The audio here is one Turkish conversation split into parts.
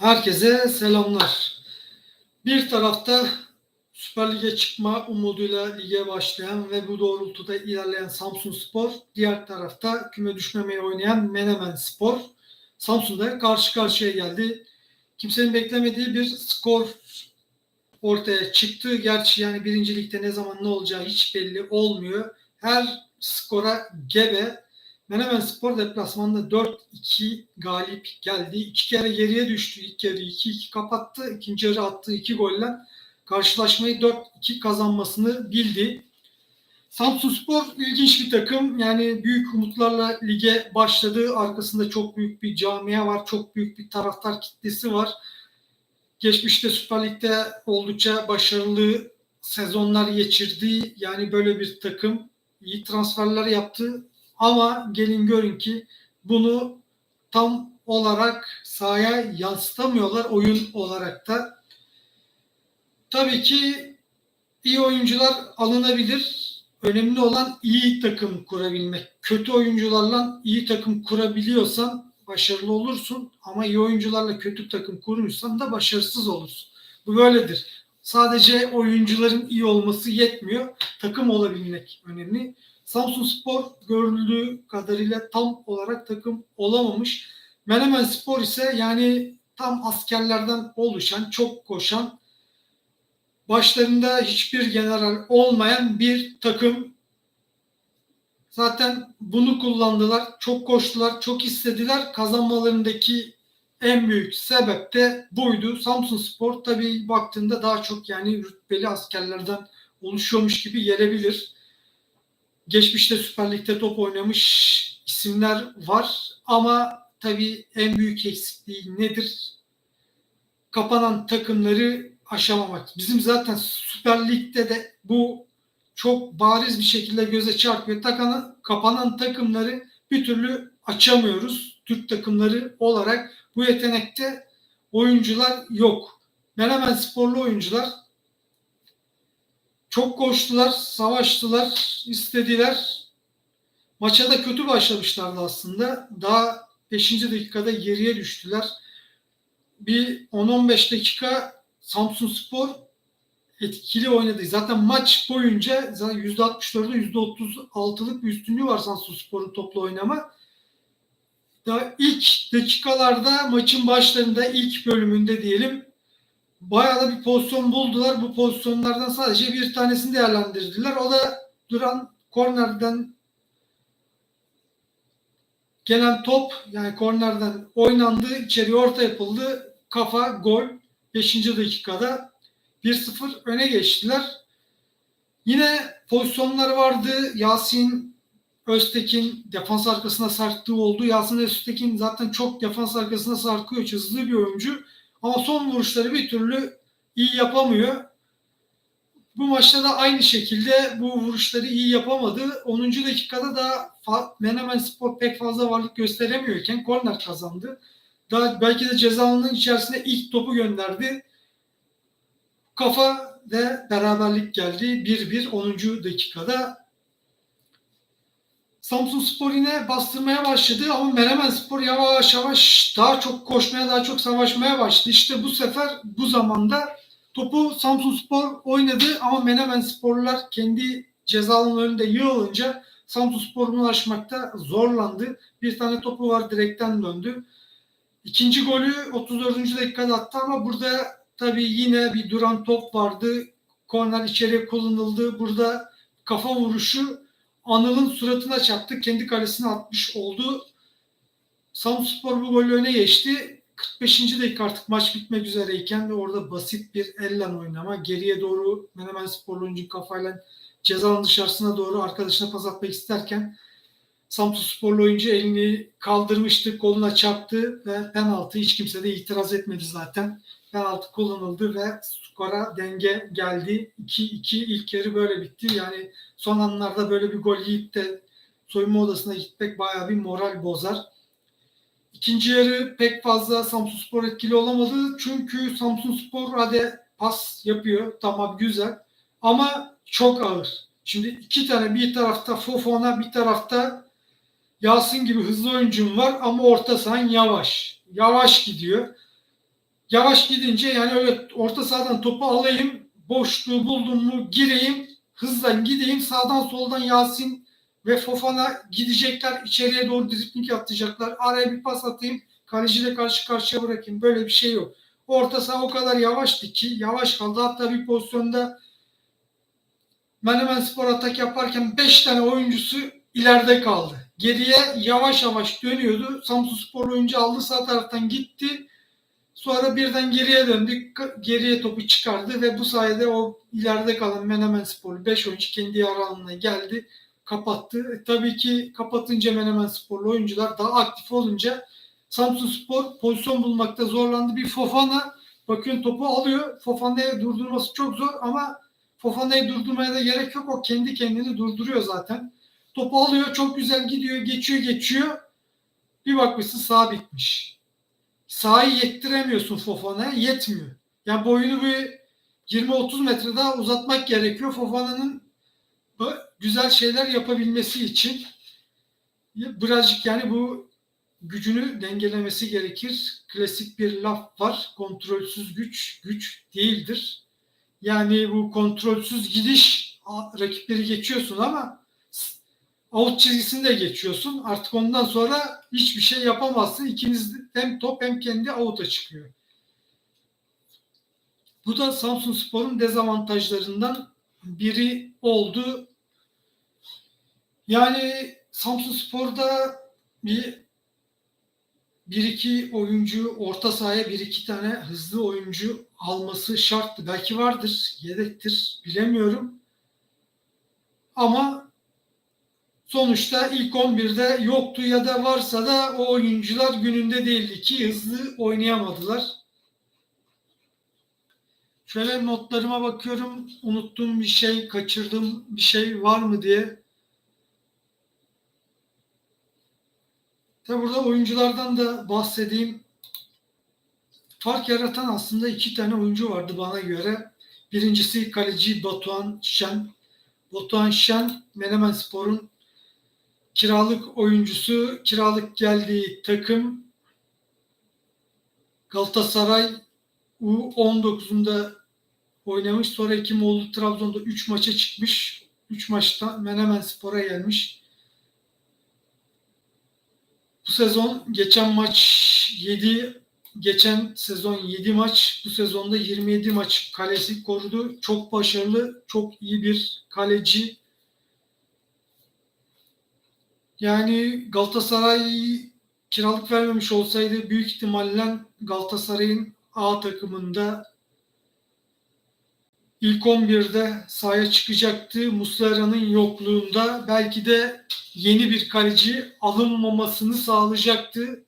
Herkese selamlar. Bir tarafta Süper Lig'e çıkma umuduyla lige başlayan ve bu doğrultuda ilerleyen Samsun Spor, diğer tarafta küme düşmemeye oynayan Menemen Spor. Samsun'da karşı karşıya geldi. Kimsenin beklemediği bir skor ortaya çıktı. Gerçi yani birincilikte ne zaman ne olacağı hiç belli olmuyor. Her skora gebe. Menemen Spor deplasmanında 4-2 galip geldi. İki kere geriye düştü. İlk yarı 2-2 kapattı. İkinci yarı attığı iki golle karşılaşmayı 4-2 kazanmasını bildi. Samsun Spor ilginç bir takım. Yani büyük umutlarla lige başladı. Arkasında çok büyük bir camia var. Çok büyük bir taraftar kitlesi var. Geçmişte Süper Lig'de oldukça başarılı sezonlar geçirdi. Yani böyle bir takım iyi transferler yaptı. Ama gelin görün ki bunu tam olarak sahaya yansıtamıyorlar oyun olarak da. Tabii ki iyi oyuncular alınabilir. Önemli olan iyi takım kurabilmek. Kötü oyuncularla iyi takım kurabiliyorsan başarılı olursun ama iyi oyuncularla kötü takım kurmuşsan da başarısız olursun. Bu böyledir. Sadece oyuncuların iyi olması yetmiyor. Takım olabilmek önemli. Samsun Spor görüldüğü kadarıyla tam olarak takım olamamış. Menemen Spor ise yani tam askerlerden oluşan, çok koşan, başlarında hiçbir general olmayan bir takım. Zaten bunu kullandılar. Çok koştular, çok istediler. Kazanmalarındaki en büyük sebep de buydu. Samsun Spor tabii baktığında daha çok yani rütbeli askerlerden oluşuyormuş gibi gelebilir. Geçmişte Süper Lig'de top oynamış isimler var ama tabii en büyük eksikliği nedir? Kapanan takımları aşamamak. Bizim zaten Süper Lig'de de bu çok bariz bir şekilde göze çarpıyor. Takana, kapanan takımları bir türlü açamıyoruz. Türk takımları olarak bu yetenekte oyuncular yok. Menemen sporlu oyuncular çok koştular, savaştılar, istediler. Maça da kötü başlamışlardı aslında. Daha 5. dakikada geriye düştüler. Bir 10-15 dakika Samsun Spor etkili oynadı. Zaten maç boyunca zaten %64'e %36'lık bir üstünlüğü var Samsun Spor'un toplu oynama. Daha ilk dakikalarda maçın başlarında ilk bölümünde diyelim bayağı da bir pozisyon buldular. Bu pozisyonlardan sadece bir tanesini değerlendirdiler. O da duran kornerden gelen top yani kornerden oynandı. içeri orta yapıldı. Kafa gol. 5. dakikada 1-0 öne geçtiler. Yine pozisyonlar vardı. Yasin Öztekin defans arkasına sarktığı oldu. Yasin Öztekin zaten çok defans arkasına sarkıyor. Hızlı bir oyuncu. Ama son vuruşları bir türlü iyi yapamıyor. Bu maçta da aynı şekilde bu vuruşları iyi yapamadı. 10. dakikada da Menemen Spor pek fazla varlık gösteremiyorken korner kazandı. Daha belki de ceza alanının içerisine ilk topu gönderdi. Kafa ve beraberlik geldi. 1-1 10. dakikada. Samsun Spor yine bastırmaya başladı ama Menemen Spor yavaş yavaş daha çok koşmaya, daha çok savaşmaya başladı. İşte bu sefer bu zamanda topu Samsun Spor oynadı ama Menemen Sporlular kendi ceza alanının önünde yığılınca Samsun Spor'un ulaşmakta zorlandı. Bir tane topu var direkten döndü. İkinci golü 34. dakikada attı ama burada tabii yine bir duran top vardı. Korner içeriye kullanıldı. Burada kafa vuruşu Anıl'ın suratına çarptı. Kendi kalesine atmış oldu. Samspor bu golü öne geçti. 45. dakika artık maç bitmek üzereyken ve orada basit bir elle oynama. Geriye doğru Menemen Sporlu oyuncu kafayla cezanın dışarısına doğru arkadaşına pas atmak isterken Samsun Sporlu oyuncu elini kaldırmıştı, koluna çarptı ve penaltı hiç kimse de itiraz etmedi zaten. Penaltı kullanıldı ve skora denge geldi. 2-2 ilk yarı böyle bitti. Yani son anlarda böyle bir gol yiyip de soyunma odasına gitmek bayağı bir moral bozar. İkinci yarı pek fazla Samsun Spor etkili olamadı. Çünkü Samsun Spor hadi pas yapıyor. Tamam güzel. Ama çok ağır. Şimdi iki tane bir tarafta Fofona bir tarafta Yasin gibi hızlı oyuncum var ama orta sahan yavaş. Yavaş gidiyor. Yavaş gidince yani öyle orta sahadan topu alayım, boşluğu buldum mu gireyim, hızla gideyim, sağdan soldan Yasin ve Fofana gidecekler, içeriye doğru dripling atacaklar, araya bir pas atayım, kaleciyle karşı karşıya bırakayım. Böyle bir şey yok. Orta saha o kadar yavaştı ki, yavaş kaldı. Hatta bir pozisyonda Menemen Spor atak yaparken 5 tane oyuncusu ileride kaldı. Geriye yavaş yavaş dönüyordu. Samsun Spor oyuncu aldı sağ taraftan gitti. Sonra birden geriye döndü. Geriye topu çıkardı ve bu sayede o ileride kalan Menemen Sporlu 5 oyuncu kendi yarı alanına geldi. Kapattı. E, tabii ki kapatınca Menemen Sporlu oyuncular daha aktif olunca Samsun Spor pozisyon bulmakta zorlandı. Bir Fofana bakın topu alıyor. Fofana'yı durdurması çok zor ama Fofana'yı durdurmaya da gerek yok. O kendi kendini durduruyor zaten. Topu alıyor. Çok güzel gidiyor. Geçiyor geçiyor. Bir bakmışsın sağ bitmiş. Sahayı yettiremiyorsun Fofana'ya. Yetmiyor. Yani boyunu bir 20-30 metre daha uzatmak gerekiyor. Fofana'nın güzel şeyler yapabilmesi için birazcık yani bu gücünü dengelemesi gerekir. Klasik bir laf var. Kontrolsüz güç güç değildir. Yani bu kontrolsüz gidiş rakipleri geçiyorsun ama out çizgisini de geçiyorsun. Artık ondan sonra hiçbir şey yapamazsın. İkiniz hem top hem kendi out'a çıkıyor. Bu da Samsun Spor'un dezavantajlarından biri oldu. Yani Samsun Spor'da bir bir iki oyuncu orta sahaya bir iki tane hızlı oyuncu alması şarttı. Belki vardır, yedektir, bilemiyorum. Ama sonuçta ilk 11'de yoktu ya da varsa da o oyuncular gününde değildi ki hızlı oynayamadılar. Şöyle notlarıma bakıyorum. Unuttuğum bir şey, kaçırdığım bir şey var mı diye. Tabi burada oyunculardan da bahsedeyim. Fark yaratan aslında iki tane oyuncu vardı bana göre. Birincisi kaleci Batuhan Şen. Batuhan Şen, Menemen Spor'un kiralık oyuncusu. Kiralık geldiği takım Galatasaray U19'unda oynamış. Sonra Ekimoğlu Trabzon'da 3 maça çıkmış. 3 maçta Menemen Spor'a gelmiş. Bu sezon geçen maç 7 geçen sezon 7 maç, bu sezonda 27 maç kalesi korudu. Çok başarılı, çok iyi bir kaleci. Yani Galatasaray kiralık vermemiş olsaydı büyük ihtimalle Galatasaray'ın A takımında ilk 11'de sahaya çıkacaktı. Muslera'nın yokluğunda belki de yeni bir kaleci alınmamasını sağlayacaktı.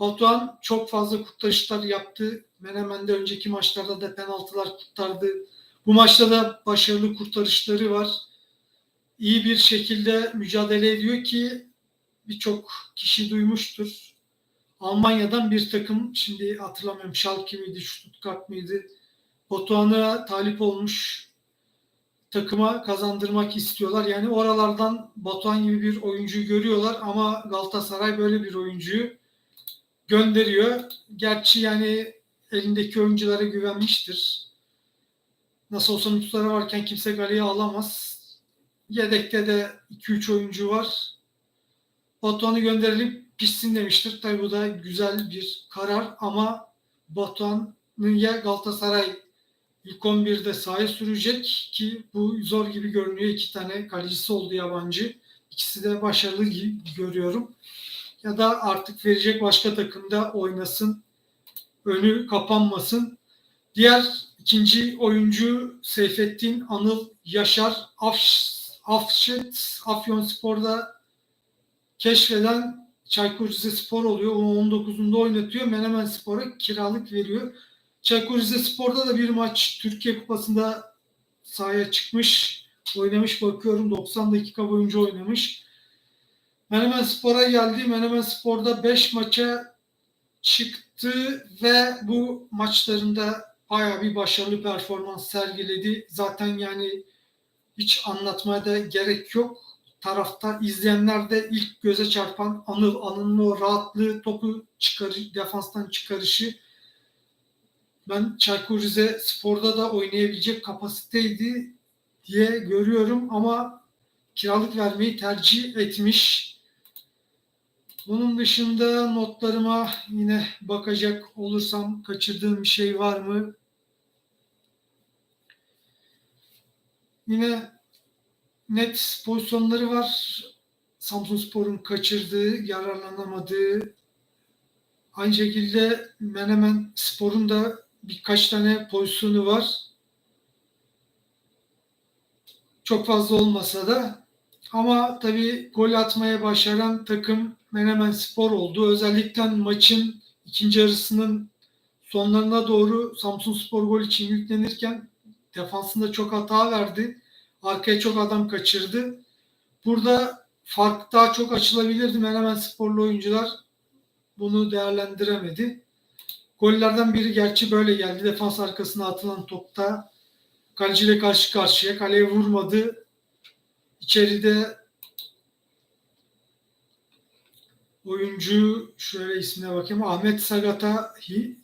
Batuhan çok fazla kurtarışlar yaptı. Menemen'de önceki maçlarda da penaltılar kurtardı. Bu maçta da başarılı kurtarışları var. İyi bir şekilde mücadele ediyor ki birçok kişi duymuştur. Almanya'dan bir takım, şimdi hatırlamıyorum Schalke miydi, Stuttgart mıydı? Batuhan'a talip olmuş takıma kazandırmak istiyorlar. Yani oralardan Batuhan gibi bir oyuncuyu görüyorlar ama Galatasaray böyle bir oyuncuyu gönderiyor. Gerçi yani elindeki oyunculara güvenmiştir. Nasıl olsa nüfusları varken kimse galeye alamaz. Yedekte de 2-3 oyuncu var. Batuhan'ı gönderelim pişsin demiştir. Tabi bu da güzel bir karar ama Batuhan'ın ya Galatasaray ilk 11'de sahaya sürecek ki bu zor gibi görünüyor. İki tane kalecisi oldu yabancı. İkisi de başarılı gibi görüyorum ya da artık verecek başka takımda oynasın. Önü kapanmasın. Diğer ikinci oyuncu Seyfettin Anıl Yaşar Afşet Afyon Spor'da keşfeden Çaykur Rizespor oluyor. Onu 19'unda oynatıyor. Menemen Spor'a kiralık veriyor. Çaykur Rizespor'da da bir maç Türkiye Kupası'nda sahaya çıkmış. Oynamış bakıyorum 90 dakika boyunca oynamış. Menemen Spor'a geldi. Menemen Spor'da 5 maça çıktı ve bu maçlarında bayağı bir başarılı performans sergiledi. Zaten yani hiç anlatmaya da gerek yok. Tarafta izleyenler de ilk göze çarpan Anıl Anıl'ın o rahatlığı, topu çıkarı, defanstan çıkarışı ben Çaykur Rizespor'da da oynayabilecek kapasiteydi diye görüyorum ama kiralık vermeyi tercih etmiş. Bunun dışında notlarıma yine bakacak olursam kaçırdığım bir şey var mı? Yine net pozisyonları var. Samsunspor'un kaçırdığı, yararlanamadığı. Aynı şekilde Menemen Spor'un da birkaç tane pozisyonu var. Çok fazla olmasa da ama tabii gol atmaya başaran takım Menemen Spor oldu. Özellikle maçın ikinci yarısının sonlarına doğru Samsun Spor gol için yüklenirken defansında çok hata verdi. Arkaya çok adam kaçırdı. Burada fark daha çok açılabilirdi. Menemen Sporlu oyuncular bunu değerlendiremedi. Gollerden biri gerçi böyle geldi. Defans arkasına atılan topta kaleciyle karşı karşıya. Kaleye vurmadı. İçeride oyuncu şöyle ismine bakayım. Ahmet Sagat'a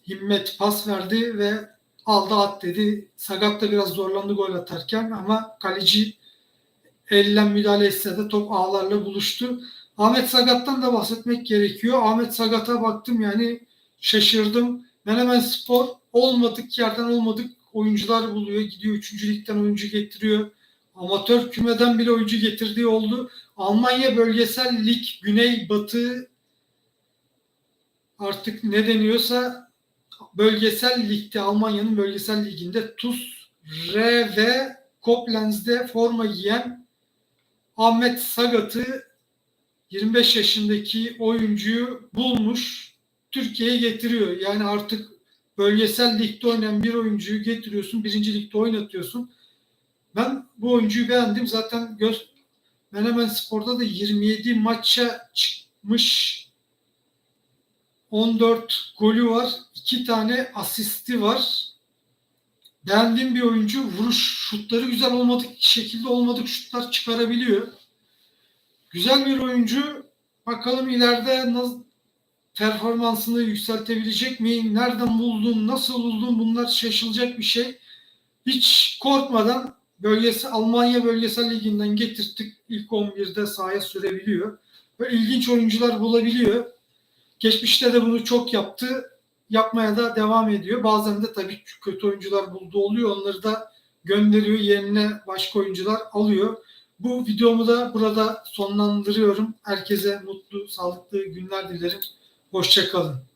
himmet pas verdi ve aldı at dedi. Sagat da biraz zorlandı gol atarken ama kaleci elle müdahale etse de top ağlarla buluştu. Ahmet Sagat'tan da bahsetmek gerekiyor. Ahmet Sagat'a baktım yani şaşırdım. Menemen Spor olmadık yerden olmadık oyuncular buluyor. Gidiyor 3. ligden oyuncu getiriyor. Amatör kümeden bile oyuncu getirdiği oldu. Almanya bölgesel lig, güney batı artık ne deniyorsa bölgesel ligde Almanya'nın bölgesel liginde TuS, R ve Koblenz'de forma giyen Ahmet Sagat'ı 25 yaşındaki oyuncuyu bulmuş Türkiye'ye getiriyor. Yani artık bölgesel ligde oynayan bir oyuncuyu getiriyorsun. Birinci ligde oynatıyorsun. Ben bu oyuncuyu beğendim. Zaten göz Menemen Spor'da da 27 maça çıkmış 14 golü var. 2 tane asisti var. Beğendiğim bir oyuncu. Vuruş şutları güzel olmadık şekilde olmadık şutlar çıkarabiliyor. Güzel bir oyuncu. Bakalım ileride nasıl performansını yükseltebilecek mi? Nereden buldun? Nasıl buldun? Bunlar şaşılacak bir şey. Hiç korkmadan bölgesi Almanya bölgesel liginden getirttik. İlk 11'de sahaya sürebiliyor. Böyle ilginç oyuncular bulabiliyor. Geçmişte de bunu çok yaptı. Yapmaya da devam ediyor. Bazen de tabii kötü oyuncular bulduğu oluyor. Onları da gönderiyor. Yerine başka oyuncular alıyor. Bu videomu da burada sonlandırıyorum. Herkese mutlu, sağlıklı günler dilerim. Hoşçakalın.